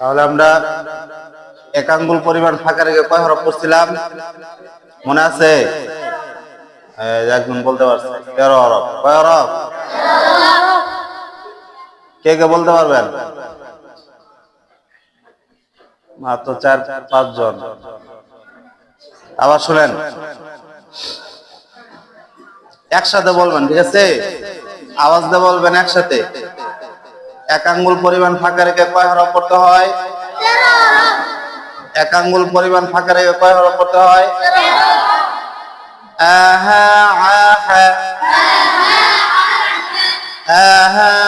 তাহলে আমরা এক আঙ্গুল পরিমাণ ফাঁকা রেখে কয় হরফ পড়ছিলাম? মনে আছে? একজন বলতে পারছে, তেরো হরফ। কয় হরফ? কে কে বলতে পারবেন? মাত্র চার, পাঁচ জন। আবার শুনেন। একসাথে বলবেন, ঠিক আছে? আওয়াজ দিয়ে বলবেন একসাথে। এক আঙ্গুল পরিমাণ ফাঁকা রেখে কয় হরফ পড়তে হয় এক আঙ্গুল পরিমাণ ফাঁকা রেখে কয় হরফ পড়তে হয় আহা আহা আহা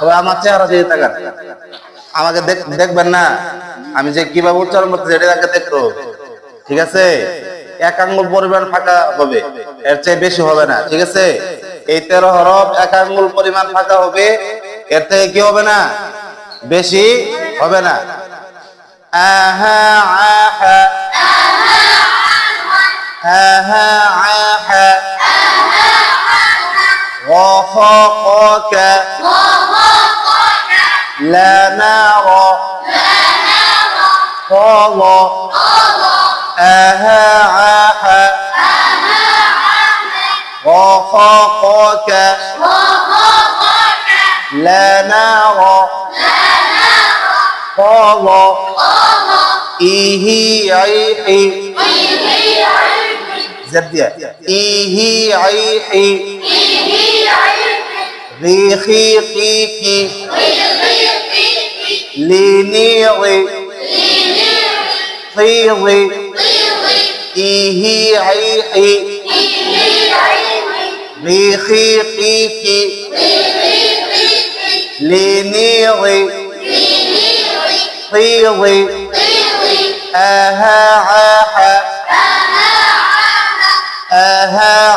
তবে আমার চেহারা দিয়ে থাকার আমাকে দেখবেন না আমি যে কীভাবে উচ্চারণ করতেছি এটা তাকে দেখব ঠিক আছে এক পরিমাণ ফাঁকা হবে এর চেয়ে বেশি হবে না ঠিক আছে এই তেরো হরফ এক পরিমাণ ফাঁকা হবে এর থেকে কি হবে না বেশি হবে না لا نارا طالا آها عاها وخاقك لا نارا طالا إيهي عيحي. زبدية. إيهي عيحي. ريخي قيكي لنيع طيض إيهي عيحي بخيقيك لنيع طيض أها عاحة أها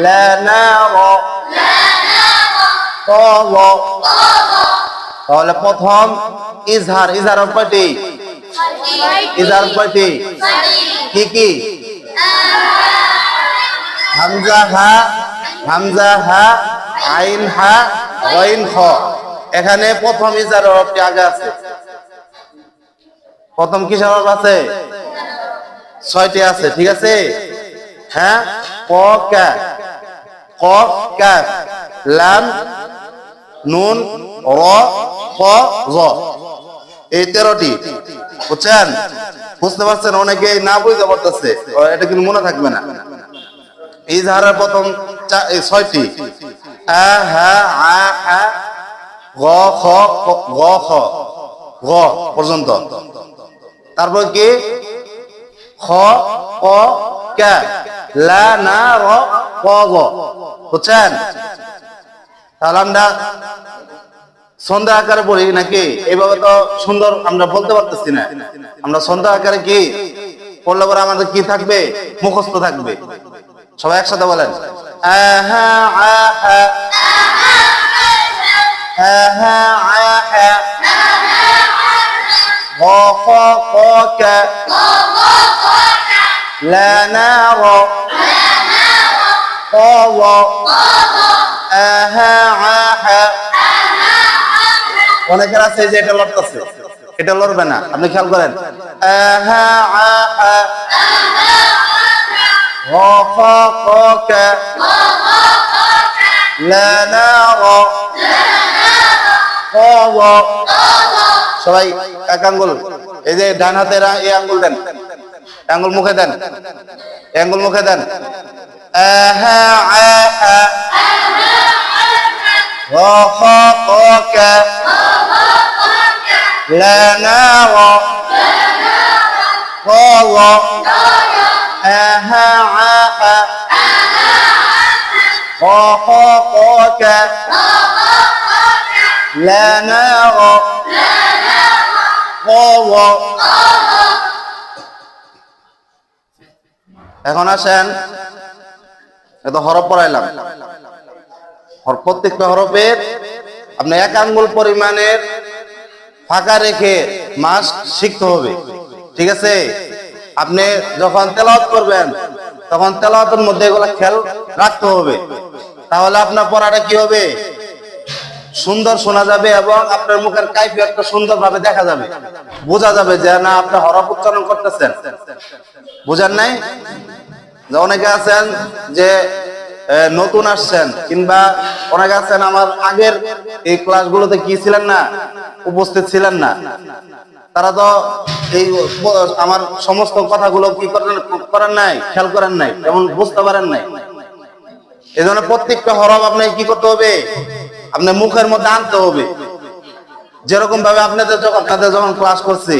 لا نرى طغى তাহলে প্রথম ইজহার ইজহার কয়টি ইজহার কয়টি কি কি হামজা হা হামজা হা আইন হা গইন খ এখানে প্রথম ইজহার হরফটি আগে আছে প্রথম কিসের হরফ আছে ছয়টি আছে ঠিক আছে হ্যাঁ ক কা কফ কাফ লাম, নুন, র ক জ। এই তেরোটি, বুঝছেন? বুঝতে পারছেন? অনেকে না বুঝতে পারতেছে। এটা কিন্তু মনে থাকবে না। এই ধারার প্রথম ছয়টি, আ, হা আ হা গ, খ গ খ, গ পর্যন্ত। তারপর কি? খ, ক, কা, লা, না, র ক বুঝছেন তাহলে আমরা সন্ধ্যা আকারে পড়ি নাকি এইভাবে তো সুন্দর আমরা বলতে পারতেছি না আমরা সন্ধ্যা আকারে কি পড়লে পরে আমাদের কি থাকবে মুখস্থ থাকবে সবাই একসাথে বলেন আহা আহা আহা আহা وفوقك لا نرى طغى أها عاها অনেকের আছে যে এটা লড়তেছে এটা লড়বে না আপনি খেয়াল করেন আহা আহা وفوقك لا نرى طغى সবাই এক আঙ্গুল এই যে ডান হাতের এই আঙ্গুল দেন আঙ্গুল মুখে দেন এই আঙ্গুল মুখে দেন আহা আহা وفوقك لا نار قال أها عاء قاقاك لا نار قال এখন আসেন এত হরফ পড়াইলাম প্রত্যেকটা হরফের আপনি এক আঙ্গুল পরিমাণের ফাঁকা রেখে মাস শিখতে হবে। ঠিক আছে? আপনি যখন তেলাওয়াত করবেন, তখন তেলাওয়াতের মধ্যে এগুলো খেয়াল রাখতে হবে। তাহলে আপনার পড়াটা কি হবে? সুন্দর শোনা যাবে এবং আপনার মুখের কাইফিয়তটা সুন্দরভাবে দেখা যাবে। বোঝা যাবে যে, না, আপনি হরফ উচ্চারণ করতেছেন। বুঝার নাই? অনেকে আছেন যে নতুন আসছেন, কিংবা অনেকে আছেন আমার আগের এই ক্লাসগুলোতে কি ছিলেন না, উপস্থিত ছিলেন না। তারা তো এই আমার সমস্ত কথাগুলো কি করেন করেন নাই, খেয়াল করেন নাই এবং বুঝতে পারেন নাই। এই জন্য প্রত্যেকটা হরফ আপনাকে কি করতে হবে? আপনার মুখের মধ্যে আনতে হবে। যেরকম ভাবে আপনাদের আপনাদের যখন ক্লাস করছি,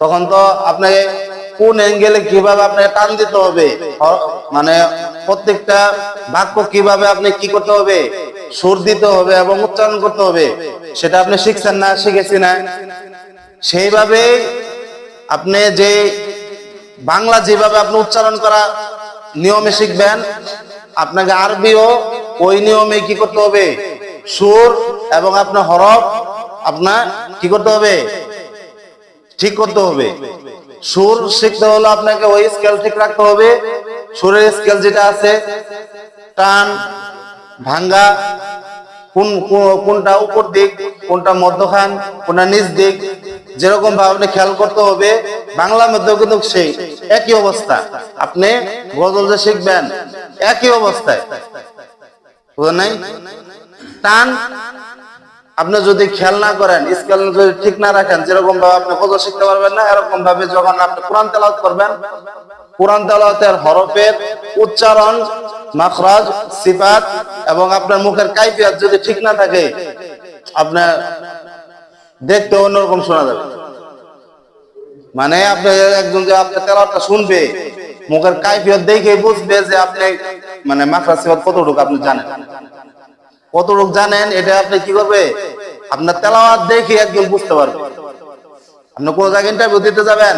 তখন তো আপনাকে কোন অ্যাঙ্গেলে কীভাবে আপনাকে টান দিতে হবে? মানে প্রত্যেকটা বাক্য কীভাবে আপনি কি করতে হবে? সুর দিতে হবে এবং উচ্চারণ করতে হবে। সেটা আপনি শিখছেন না, শিখেছি না। সেইভাবে আপনি যে বাংলা যেভাবে আপনি উচ্চারণ করা নিয়মে শিখবেন, আপনাকে আরবিও ওই নিয়মে কি করতে হবে? সুর এবং আপনার হরফ আপনার কি করতে হবে? ঠিক করতে হবে। সুর শিখতে হলে আপনাকে ওই স্কেল ঠিক রাখতে হবে। সুরের স্কেল যেটা আছে, টান, ভাঙ্গা, কোন কোন- কোনটা উপর দিক, কোনটা মধ্যখান, কোনটা নিচ দিক, যেরকম ভাবে আপনি খেয়াল করতে হবে বাংলার মধ্যেও কিন্তু সেই একই অবস্থা। আপনি গজল যে শিখবেন, একই অবস্থায়। নাই? টান আপনি যদি খেয়াল না করেন, স্কেল যদি ঠিক না রাখেন যেরকম ভাবে আপনি কত শিখতে পারবেন না এরকম ভাবে যখন আপনি কোরআন তেলাওয়াত করবেন, কোরআন তেলাওয়াতের হরফের উচ্চারণ, মাখরাজ, সিফাত এবং আপনার মুখের কাইফিয়ত যদি ঠিক না থাকে আপনার দেখতে অন্যরকম শোনা যাবে। মানে আপনি একজন যে আপনার তেলাওয়াতটা শুনবে, মুখের কাইফিয়ত দেখে বুঝবে যে আপনি মানে মাখরাজ, সিফাত কতটুকু আপনি জানেন। কতটুক জানেন, এটা আপনি কি করবে? আপনার তেলাওয়াত দেখে একজন বুঝতে পারবে। আপনি কোন জায়গায় ইন্টারভিউ দিতে যাবেন,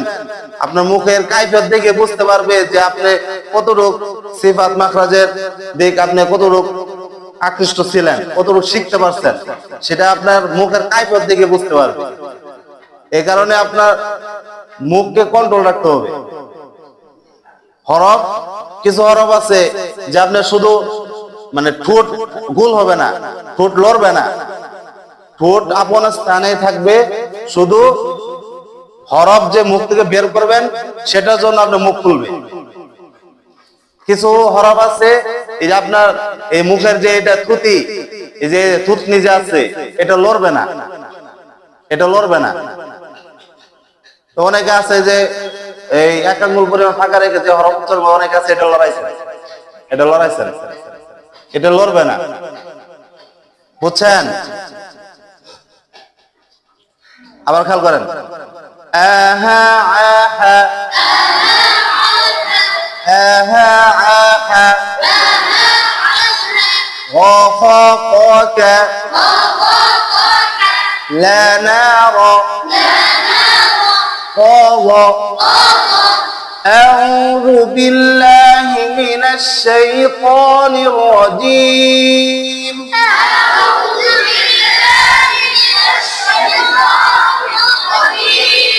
আপনার মুখের কাইফিয়ত দেখে বুঝতে পারবে যে আপনি কতটুক সিফাত মাখরাজের দিক, আপনি কতটুক আকৃষ্ট ছিলেন কতটুক শিখতে পারছেন, সেটা আপনার মুখের কাইফিয়ত দেখে বুঝতে পারবে। এই কারণে আপনার মুখকে কন্ট্রোল রাখতে হবে। হরফ, কিছু হরফ আছে যে আপনি শুধু মানে ঠোঁট গোল হবে না ঠোঁট লড়বে না। ঠোঁট আপন স্থানে থাকবে শুধু হরফ যে মুখ থেকে বের করবেন সেটার জন্য আপনি মুখ খুলবে কিছু হরফ আছে এই যে আপনার এই মুখের যে এটা থুতি এই যে থুত যে আছে এটা লড়বে না। এটা লড়বে না। তো অনেকে আছে যে এই এক আঙ্গুল পরিমাণ ফাঁকা রেখে যে হরফ করে, অনেকে আছে এটা লড়াইছে এটা লড়াইছে এটা লড়বে না বুঝছেন আবার খেয়াল করেন আহা আহা আহা আহা وفقك لا نار قضى أعوذ بالله من الشيطان الرجيم أعوذ بالله من الشيطان الرجيم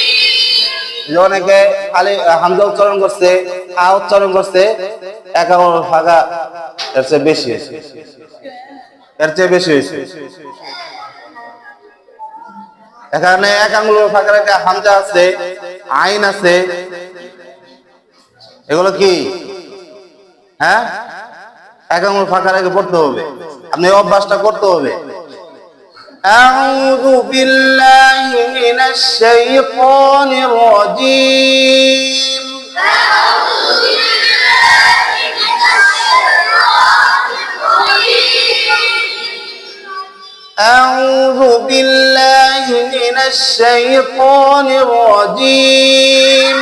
যে অনেকে আলি হামজা উচ্চারণ করছে আ উচ্চারণ করছে এক আঙুল ফাঁকা এর চেয়ে বেশি হয়েছে এর চেয়ে বেশি হয়েছে এখানে এক আঙুল ফাঁকা রেখে হামজা আছে আইন আছে এগুলো কি হ্যাঁ এক আঙুল ফাঁকা রেখে পড়তে হবে আপনি এই অভ্যাসটা করতে হবে أعوذ بالله من الشيطان الرجيم أعوذ بالله من الشيطان الرجيم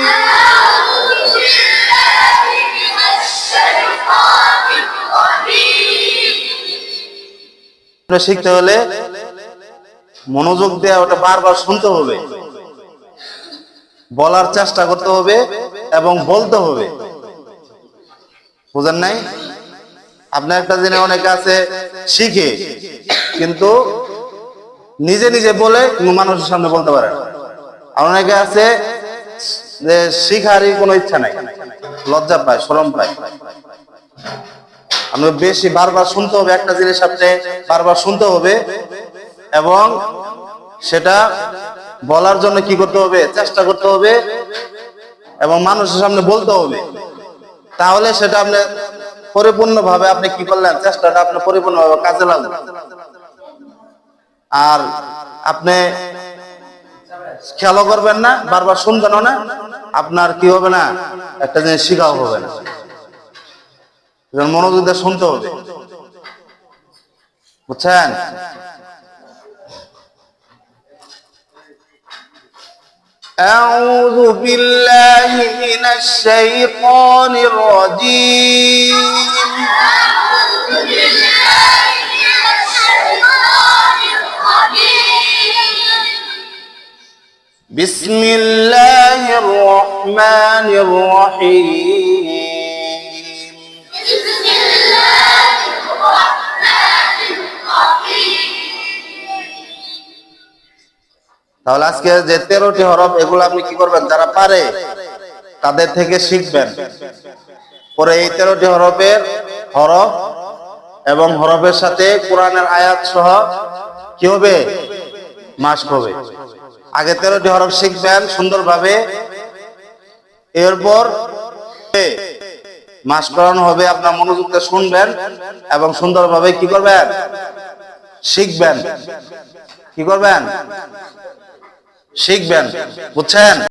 শিখতে হলে মনোযোগ দেওয়া ওটা বারবার শুনতে হবে। বলার চেষ্টা করতে হবে এবং বলতে হবে। বুঝেন নাই? আপনার একটা দিনে অনেকে আছে, শিখে, কিন্তু নিজে নিজে বলে মানুষের সামনে বলতে পারে না। আর অনেকে আছে যে শিখারই কোনো ইচ্ছা নাই। লজ্জা পায়, শরম পায়। আমরা বেশি বারবার শুনতে হবে একটা জিনিস আপনি বারবার শুনতে হবে এবং সেটা বলার জন্য কি করতে হবে? চেষ্টা করতে হবে এবং মানুষের সামনে বলতে হবে। তাহলে সেটা আপনি পরিপূর্ণভাবে আপনি কি করলেন? চেষ্টাটা আপনি পরিপূর্ণভাবে কাজে লাগবে আর আপনি খেয়ালও করবেন না, বারবার শুনবেন না, আপনার কি হবে না? একটা জিনিস শিখাও হবে না। এজন্য মনোযোগ দিয়ে শুনতে হবে বুঝছেন أعوذ بالله من الشيطان الرجيم أعوذ بالله من الشيطان الرجيم بسم الله الرحمن الرحيم তাহলে আজকে যে তেরোটি হরফ, এগুলো আপনি কি করবেন? যারা পারে, তাদের থেকে শিখবেন। পরে এই তেরোটি হরফের হরফ এবং হরফের সাথে কোরআনের আয়াত সহ কি হবে? মাস্ক হবে। আগে তেরোটি হরফ শিখবেন সুন্দরভাবে। এরপর মাস করানো হবে, আপনার মনোযোগ দিয়ে শুনবেন এবং সুন্দরভাবে কি করবেন? শিখবেন। কি করবেন? শিখবেন বুঝছেন?